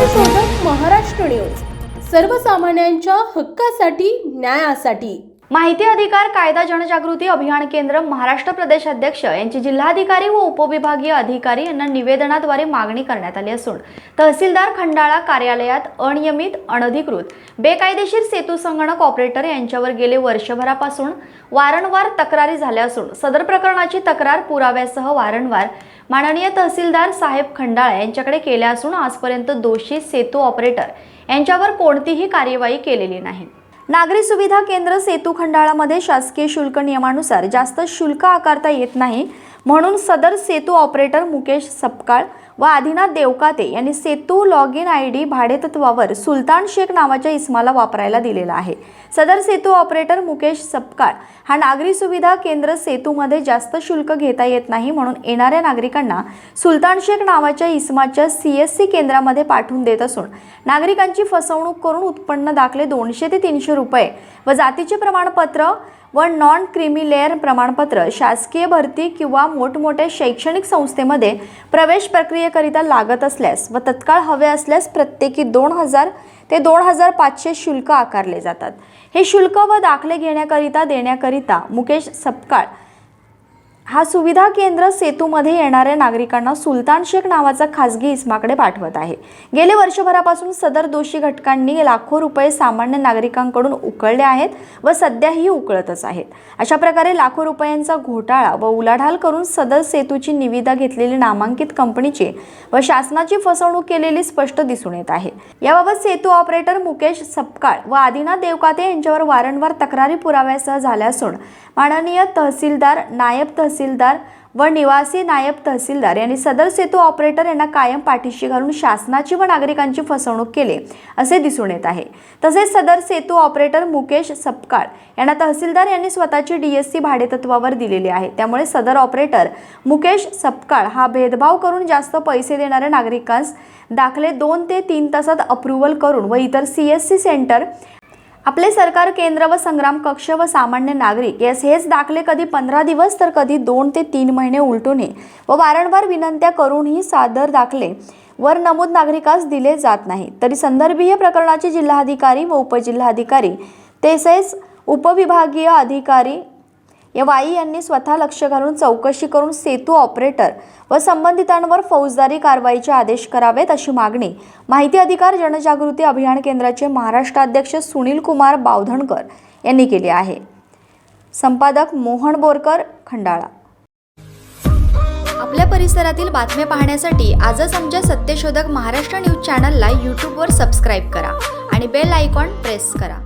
Maharashtra news. सर्वसामान्यांच्या हक्कासाठी न्यायासाठी. माहिती अधिकार कायदा जनजागृती अभियान केंद्र महाराष्ट्र प्रदेश अध्यक्ष यांची जिल्हाधिकारी व उपविभागीय अधिकारी यांना निवेदनाद्वारे मागणी करण्यात आली असून तहसीलदार खंडाळा कार्यालयात अनियमित अनधिकृत बेकायदेशीर सेतू संगणक ऑपरेटर यांच्यावर गेले वर्षभरापासून वारंवार तक्रारी झाल्या असून सदर प्रकरणाची तक्रार पुराव्यासह वारंवार माननीय तहसीलदार साहेब खंडाळ यांच्याकडे केल्या असून आजपर्यंत दोषी सेतू ऑपरेटर यांच्यावर कोणतीही कार्यवाही केलेली नाही. नागरी सुविधा केंद्र सेतू खंडाळामध्ये शासकीय शुल्क नियमानुसार जास्त शुल्क आकारता येत नाही म्हणून सदर सेतू ऑपरेटर मुकेश सपकाळ व आदिनाथ देवकाते यांनी Setu log in I D भाडेतत्वावर सुलतान शेख नावाच्या इस्माला वापरायला दिलेला आहे. सदर सेतू ऑपरेटर मुकेश सपकाळ हा नागरी सुविधा केंद्र सेतूमध्ये जास्त शुल्क घेता येत नाही म्हणून येणाऱ्या नागरिकांना सुलतान शेख नावाच्या इस्माच्या सी एस सी केंद्रामध्ये पाठवून देत असून नागरिकांची फसवणूक करून उत्पन्न दाखले दोनशे ते तीनशे रुपये व जातीचे प्रमाणपत्र व नॉन क्रिमी लेअर प्रमाणपत्र शासकीय भरती किंवा मोठमोठ्या शैक्षणिक संस्थेमध्ये प्रवेश प्रक्रियेकरिता लागत असल्यास व तत्काळ हवे असल्यास प्रत्येकी दोन हजार ते दोन हजार पाचशे शुल्क आकारले जातात. हे शुल्क व दाखले घेण्याकरिता देण्याकरिता मुकेश सपकाळ हा सुविधा केंद्र सेतूमध्ये येणाऱ्या नागरिकांना सुलतान शेख नावाचा खासगी इस्माकडे पाठवत आहे. गेले वर्षभरापासून सदर दोषी घटकांनी लाखो रुपये सामान्य नागरिकांकडून उकळले आहेत व सध्याही उकळतच आहेत. अशा प्रकारे लाखो रुपयांचा घोटाळा व उलाढाल करून सदर सेतूची निविदा घेतलेली नामांकित कंपनीची व शासनाची फसवणूक केलेली स्पष्ट दिसून येत आहे. याबाबत सेतू ऑपरेटर मुकेश सपकाळ व आदिनाथ देवकाते यांच्यावर वारंवार तक्रारी पुराव्यासह झाल्या असून माननीय तहसीलदार नायब तहसीलदार व निवासी नायब तहसीलदार यांनी सदर सेतू ऑपरेटर यांना कायम पाठीशी घालून शासनाची व नागरिकांची फसवणूक केली असे दिसून येत आहे. तसेच सदर सेतू ऑपरेटर मुकेश सपकाळ यांना तहसीलदार यांनी स्वतःची डीएससी भाडेतत्वावर दिलेली आहे. त्यामुळे सदर ऑपरेटर मुकेश सपकाळ हा भेदभाव करून जास्त पैसे देणाऱ्या नागरिकांस दाखले दोन ते तीन तासात अप्रुव्हल करून व इतर सी एस सी सेंटर आपले सरकार केंद्र व संग्राम कक्ष व सामान्य नागरिक यास हेच दाखले कधी पंधरा दिवस तर कधी दोन ते तीन महिने उलटून व वारंवार विनंत्या करूनही सादर दाखले वर नमूद नागरिकास दिले जात नाही. तरी संदर्भीय प्रकरणाचे जिल्हाधिकारी व उपजिल्हाधिकारी तसेच उपविभागीय अधिकारी या वाई यांनी स्वतः लक्ष घालून चौकशी करून सेतू ऑपरेटर व संबंधितांवर फौजदारी कारवाईचे आदेश करावेत अशी मागणी माहिती अधिकार जनजागृती अभियान केंद्राचे महाराष्ट्राध्यक्ष सुनील कुमार बावधणकर यांनी केली आहे. संपादक मोहन बोरकर खंडाळा. आपल्या परिसरातील बातम्या पाहण्यासाठी आजच आमच्या सत्यशोधक महाराष्ट्र न्यूज चॅनलला यूट्यूबवर सबस्क्राईब करा आणि बेल आयकॉन प्रेस करा.